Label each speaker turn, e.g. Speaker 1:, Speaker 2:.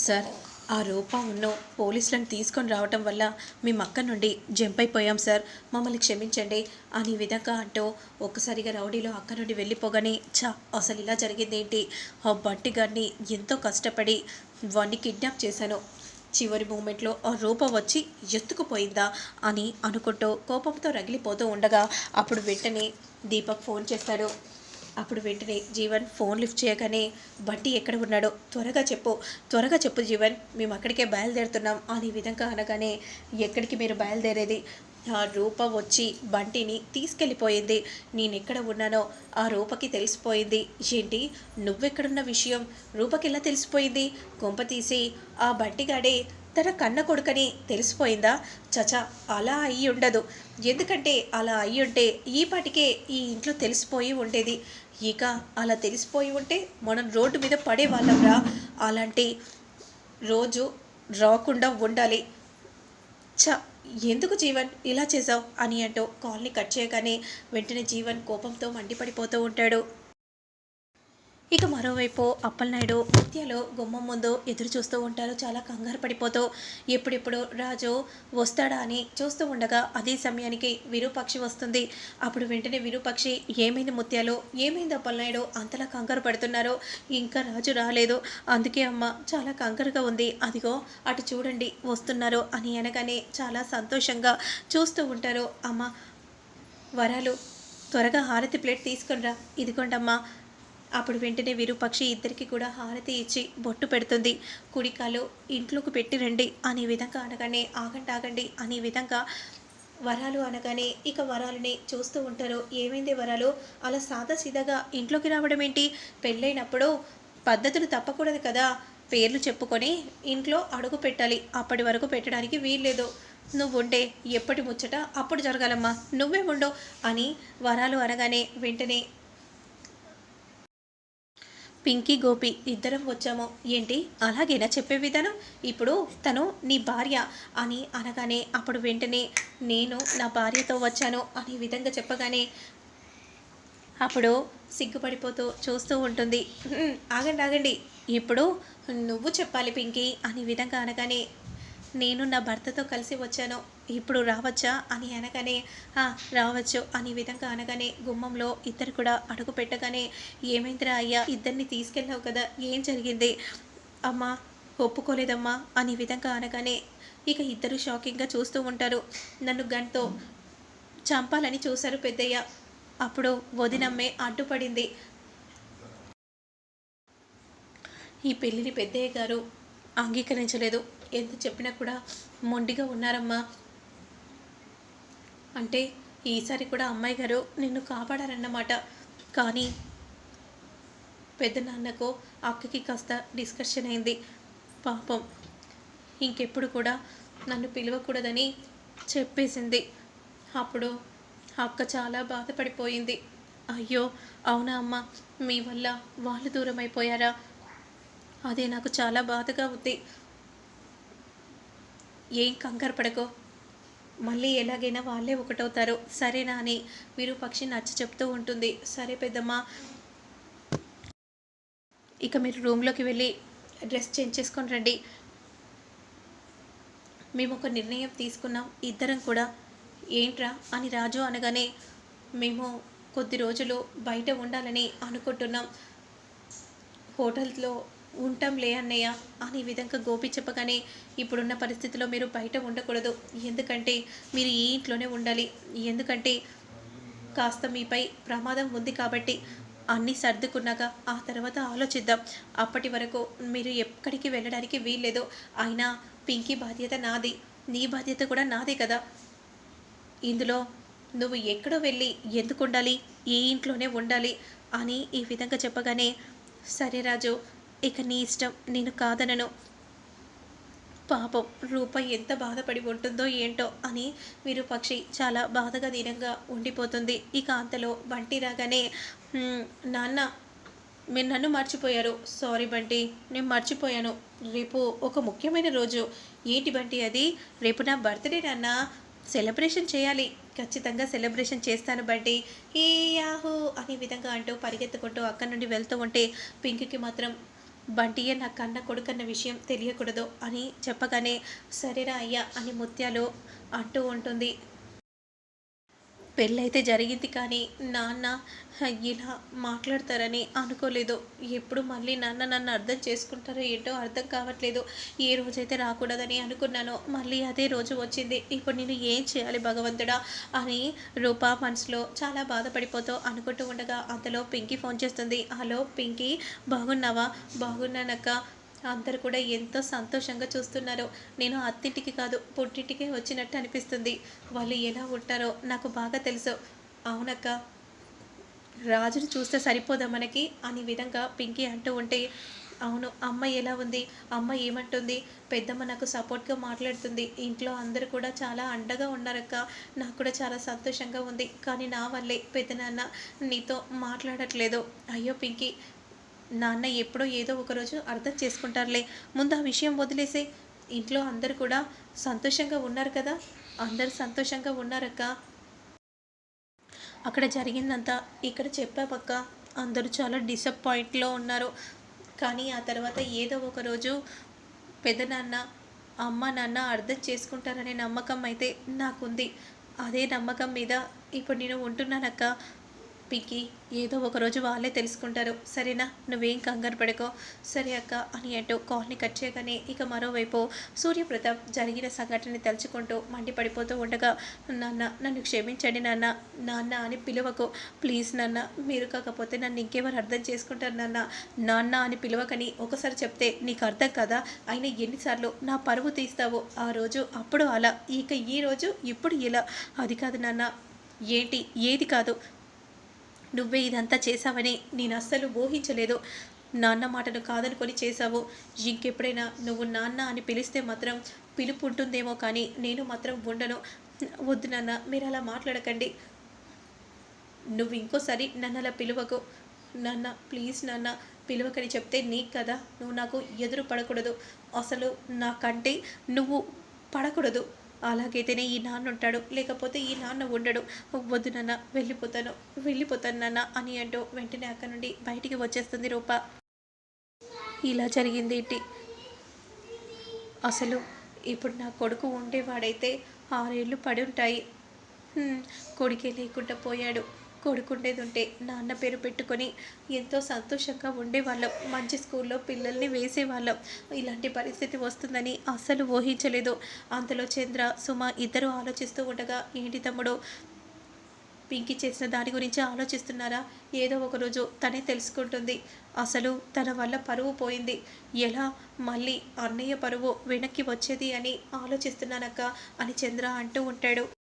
Speaker 1: Sir ఆ రూపా పోలీసులను తీసుకొని రావటం వల్ల మేము అక్క నుండి జంప్ అయిపోయాం సార్. మమ్మల్ని క్షమించండి. అని విధంగా అంటూ ఒక్కసారిగా రౌడీలో అక్కడి నుండి వెళ్ళిపోగానే చా అసలు ఇలా జరిగింది ఏంటి ఆ బట్టి గారిని ఎంతో కష్టపడి వాడిని కిడ్నాప్ చేశాను. చివరి మూమెంట్లో ఆ రూప వచ్చి ఎత్తుకుపోయిందా అని అనుకుంటూ కోపంతో రగిలిపోతూ ఉండగా అప్పుడు వెంటనే దీపక్ ఫోన్ చేస్తాడు అప్పుడు వెంటనే జీవన్ ఫోన్ లిఫ్ట్ చేయగానే బంటి ఎక్కడ ఉన్నాడో? త్వరగా చెప్పు. త్వరగా చెప్పు జీవన్. మేము అక్కడికే బయలుదేరుతున్నాం. అని విధంగా అనగానే ఎక్కడికి మీరు బయలుదేరేది? ఆ రూప వచ్చి బంటిని తీసుకెళ్ళిపోయింది. నేను ఎక్కడ ఉన్నానో ఆ రూపకి తెలిసిపోయింది. ఏంటి? నువ్వెక్కడున్న విషయం? రూపకి ఎలా తెలిసిపోయింది? కొంప తీసి ఆ బంటిగాడే తన కన్న కొడుకని తెలిసిపోయిందా? చచా అలా అయ్యి ఉండదు. ఎందుకంటే అలా అయ్యి ఉంటే ఈ పాటికే ఈ ఇంట్లో తెలిసిపోయి ఉండేది. ఇక అలా తెలిసిపోయి ఉంటే మనం రోడ్డు మీద పడేవాళ్ళంరా అలాంటి రోజు రాకుండా ఉండాలి. చ ఎందుకు జీవన్ ఇలా చేసావు అని అంటూ కాల్ని కట్ చేయగానే వెంటనే జీవన్ కోపంతో మండిపడిపోతూ ఉంటాడు. ఇక మరోవైపు అప్పలనాయుడు ముత్యాలు గుమ్మం ముందు ఎదురు చూస్తూ ఉంటారు. చాలా కంగారు పడిపోతూ ఎప్పుడెప్పుడు రాజు వస్తాడా అని చూస్తూ ఉండగా అదే సమయానికి విరూపక్షి వస్తుంది. అప్పుడు వెంటనే విరూపక్షి ఏమైంది ముత్యాలు? ఏమైంది అప్పలనాయుడు? అంతలా కంగారు పడుతున్నారో. ఇంకా రాజు రాలేదు. అందుకే అమ్మ చాలా కంగారుగా ఉంది. అదిగో అటు చూడండి వస్తున్నారు అని అనగానే చాలా సంతోషంగా చూస్తూ ఉంటారు. అమ్మ వరాలు త్వరగా హారతి ప్లేట్ తీసుకునిరా ఇదిగోండమ్మా అప్పుడు వెంటనే విరూపక్షి ఇద్దరికి కూడా హారతి ఇచ్చి బొట్టు పెడుతుంది. కుడికాలు ఇంట్లోకి పెట్టి రండి అనే విధంగా అనగానే ఆగండి ఆగండి అనే విధంగా వరాలు అనగానే ఇక వరాలని చూస్తూ ఉంటారు. ఏమైంది వరాలు? అలా సాదాసీదాగా ఇంట్లోకి రావడం ఏంటి? పెళ్ళైనప్పుడు పద్ధతులు తప్పకూడదు కదా. పేర్లు చెప్పుకొని ఇంట్లో అడుగు పెట్టాలి. అప్పటి వరకు పెట్టడానికి వీల్లేదు. నువ్వు ఉండే ఎప్పటి ముచ్చట అప్పుడు జరగాలమ్మా. నువ్వే ఉండవు అని వరాలు అనగానే వెంటనే పింకీ గోపి ఇద్దరం వచ్చాము. ఏంటి? అలాగేనా చెప్పే విధానం? ఇప్పుడు తను నీ భార్య అని అనగానే అప్పుడు వెంటనే నేను నా భార్యతో వచ్చాను అనే విధంగా చెప్పగానే అప్పుడు సిగ్గుపడిపోతూ చూస్తూ ఉంటుంది. ఆగండి ఆగండి. ఇప్పుడు నువ్వు చెప్పాలి పింకీ అనే విధంగా అనగానే నేను నా భర్తతో కలిసి వచ్చాను. ఇప్పుడు రావచ్చా? అని అనగానే రావచ్చు. అనే విధంగా అనగానే గుమ్మంలో ఇద్దరు కూడా అడుగు పెట్టగానే ఏమైందిరా అయ్యా? ఇద్దరిని తీసుకెళ్ళావు కదా? ఏం జరిగింది? అమ్మా ఒప్పుకోలేదమ్మా. అనే విధంగా అనగానే ఇక ఇద్దరు షాకింగ్గా చూస్తూ ఉంటారు. నన్ను గంటతో చంపాలని చూశారు పెద్దయ్య. అప్పుడు వదినమ్మే అడ్డుపడింది. ఈ పెళ్ళిని పెద్దయ్య గారు అంగీకరించలేదు. ఎంత చెప్పినా కూడా మొండిగా ఉన్నారమ్మా. అంటే ఈసారి కూడా అమ్మాయి గారు నిన్ను కాపాడారన్నమాట. కానీ పెద్ద నాన్నకు అక్కకి కాస్త డిస్కషన్ అయింది. పాపం ఇంకెప్పుడు కూడా నన్ను పిలవకూడదని చెప్పేసింది. అప్పుడు అక్క చాలా బాధపడిపోయింది. అయ్యో అవునా అమ్మ? మీ వల్ల వాళ్ళు దూరం అయిపోయారా అదే నాకు చాలా బాధగా ఉంది. ఏం కంగారు పడకో. మళ్ళీ ఎలాగైనా వాళ్ళే ఒకటవుతారు. సరేనా అని విరూపక్షి నచ్చ చెప్తూ ఉంటుంది. సరే పెద్దమ్మ. ఇక మీరు రూమ్లోకి వెళ్ళి డ్రెస్ చేంజ్ చేసుకొని రండి. మేము ఒక నిర్ణయం తీసుకున్నాం. ఇద్దరం కూడా. ఏంట్రా అని రాజు అనగానే మేము కొద్ది రోజులు బయట ఉండాలని అనుకుంటున్నాం. హోటల్లో ఉంటాంలే అన్నయ్య ఈ విధంగా గోపి చెప్పగానే ఇప్పుడున్న పరిస్థితిలో మీరు బయట ఉండకూడదు. ఎందుకంటే మీరు ఈ ఇంట్లోనే ఉండాలి. ఎందుకంటే కాస్త మీపై ప్రమాదం ఉంది కాబట్టి అన్నీ సర్దుకున్నాక ఆ తర్వాత ఆలోచిద్దాం. అప్పటి వరకు మీరు ఎక్కడికి వెళ్ళడానికి వీల్లేదు. అయినా పింకీ బాధ్యత నాది. నీ బాధ్యత కూడా నాదే కదా. ఇందులో నువ్వు ఎక్కడో వెళ్ళి ఎందుకు ఉండాలి ఏ ఇంట్లోనే ఉండాలి అని ఈ విధంగా చెప్పగానే సరే రాజు ఇక నీ ఇష్టం నేను కాదనను. పాపం రూప ఎంత బాధపడి ఉంటుందో ఏంటో అని విరూపక్షి చాలా బాధగా దీనంగా ఉండిపోతుంది. ఇక అంతలో బంటి రాగానే నాన్న మీరు నన్ను మర్చిపోయారు. సారీ బంటి నేను మర్చిపోయాను. రేపు ఒక ముఖ్యమైన రోజు. ఏంటి బంటి అది? రేపు నా బర్త్డే నాన్న. సెలబ్రేషన్ చేయాలి. ఖచ్చితంగా సెలబ్రేషన్ చేస్తాను బంటి. ఏ యాహో అనే విధంగా అంటూ పరిగెత్తుకుంటూ అక్కడి నుండి వెళ్తూ ఉంటే పింకీకి మాత్రం బంటియే నా కన్న కొడుకన్న విషయం తెలియకూడదు అని చెప్పగానే సరేరా అయ్యా అని ముత్యాలు అంటూ ఉంటుంది. పెళ్ళైతే జరిగింది కానీ నాన్న ఇలా మాట్లాడతారని అనుకోలేదు. ఎప్పుడు మళ్ళీ నాన్న నన్ను అర్థం చేసుకుంటారో ఏంటో అర్థం కావట్లేదు. ఏ రోజైతే రాకూడదని అనుకున్నానో మళ్ళీ అదే రోజు వచ్చింది. ఇప్పుడు నేను ఏం చేయాలి భగవంతుడా అని రూప మనసులో చాలా బాధపడిపోతూ అనుకుంటూ ఉండగా అంతలో పింకీ ఫోన్ చేస్తుంది. హలో పింకీ బాగున్నావా? బాగున్నానక్క అందరు కూడా ఎంతో సంతోషంగా చూస్తున్నారు. నేను అత్తింటికి కాదు పుట్టింటికే వచ్చినట్టు అనిపిస్తుంది. వాళ్ళు ఎలా ఉంటారో నాకు బాగా తెలుసు. అవునక్క రాజుని చూస్తే సరిపోదా మనకి? అనే విధంగా పింకీ అంటూ ఉంటే అవును అమ్మ ఎలా ఉంది? అమ్మ ఏమంటుంది? పెద్దమ్మ నాకు సపోర్ట్గా మాట్లాడుతుంది. ఇంట్లో అందరూ కూడా చాలా అండగా ఉన్నారక్క. నాకు కూడా చాలా సంతోషంగా ఉంది. కానీ నా వల్లే పెద్దనాన్న నీతో మాట్లాడట్లేదు. అయ్యో పింకీ నాన్న ఎప్పుడో ఏదో ఒకరోజు అర్థం చేసుకుంటారులే. ముందు ఆ విషయం వదిలేసే. ఇంట్లో అందరు కూడా సంతోషంగా ఉన్నారు కదా? అందరు సంతోషంగా ఉన్నారక్క. అక్కడ జరిగిందంతా ఇక్కడ చెప్పామక్క అందరూ చాలా డిసప్పాయింట్లో ఉన్నారు. కానీ ఆ తర్వాత ఏదో ఒక రోజు పెదనాన్న అమ్మ నాన్న అర్థం చేసుకుంటారనే నమ్మకం అయితే నాకుంది. అదే నమ్మకం మీద ఇప్పుడు నేను ఉంటున్నానక్క. పింకీ ఏదో ఒకరోజు వాళ్ళే తెలుసుకుంటారు. సరేనా? నువ్వేం కంగారు పడకో. సరే అక్క అని అంటూ కాల్ని కట్ చేయగానే ఇక మరోవైపు సూర్యప్రతాప్ జరిగిన సంఘటన తలుచుకుంటూ మండిపడిపోతూ ఉండగా నాన్న నన్ను క్షమించండి నాన్న. నాన్న అని పిలువకు. ప్లీజ్ నాన్న మీరు కాకపోతే నన్ను ఇంకెవరు అర్థం చేసుకుంటారు నాన్న. నాన్న అని పిలవకని ఒకసారి చెప్తే నీకు అర్థం కదా? అయినా ఎన్నిసార్లు నా పరువు తీస్తావు? ఆ రోజు అప్పుడు అలా. ఇక ఈ రోజు ఇప్పుడు ఇలా. అది కాదు నాన్న. ఏంటి? ఏది కాదు. నువ్వే ఇదంతా చేశావని నేను అస్సలు ఊహించలేదు. నాన్న మాటను కాదనుకొని చేశావు. ఇంకెప్పుడైనా నువ్వు నాన్న అని పిలిస్తే మాత్రం పిలుపు ఉంటుందేమో కానీ నేను మాత్రం ఉండను. వద్దు నాన్న మీరు అలా మాట్లాడకండి. నువ్వు ఇంకోసారి నన్ను అలా పిలువకు. నాన్న ప్లీజ్ నాన్న పిలువకని చెప్తే నీకు కదా. నువ్వు నాకు ఎదురు పడకూడదు. అసలు నాకంటే నువ్వు పడకూడదు. అలాగైతేనే ఈ నాన్న ఉంటాడు. లేకపోతే ఈ నాన్న ఉండడు. వద్దు నాన్న వెళ్ళిపోతాను వెళ్ళిపోతాను నాన్న అని అంటూ వెంటనే అక్కడ నుండి బయటికి వచ్చేస్తుంది రూప. ఇలా జరిగింది ఏంటి? అసలు ఇప్పుడు నా కొడుకు ఉండేవాడైతే ఆరేళ్ళు పడి ఉంటాయి కొడుకే లేకుండా పోయాడు. కొడుకుండేది ఉంటే నాన్న పేరు పెట్టుకొని ఎంతో సంతోషంగా ఉండేవాళ్ళం. మంచి స్కూల్లో పిల్లల్ని వేసేవాళ్ళం. ఇలాంటి పరిస్థితి వస్తుందని అస్సలు ఊహించలేదు. అంతలో చంద్ర సుమ ఇద్దరు ఆలోచిస్తూ ఉండగా ఏంటి తమ్ముడు? పింకి చేసిన దాని గురించి ఆలోచిస్తున్నారా? ఏదో ఒకరోజు తనే తెలుసుకుంటుంది. అసలు తన వల్ల పరువు పోయింది. ఎలా? మళ్ళీ అన్నయ్య పరువు వెనక్కి వచ్చేది అని ఆలోచిస్తున్నానక్క అని చంద్ర అంటూ ఉంటాడు.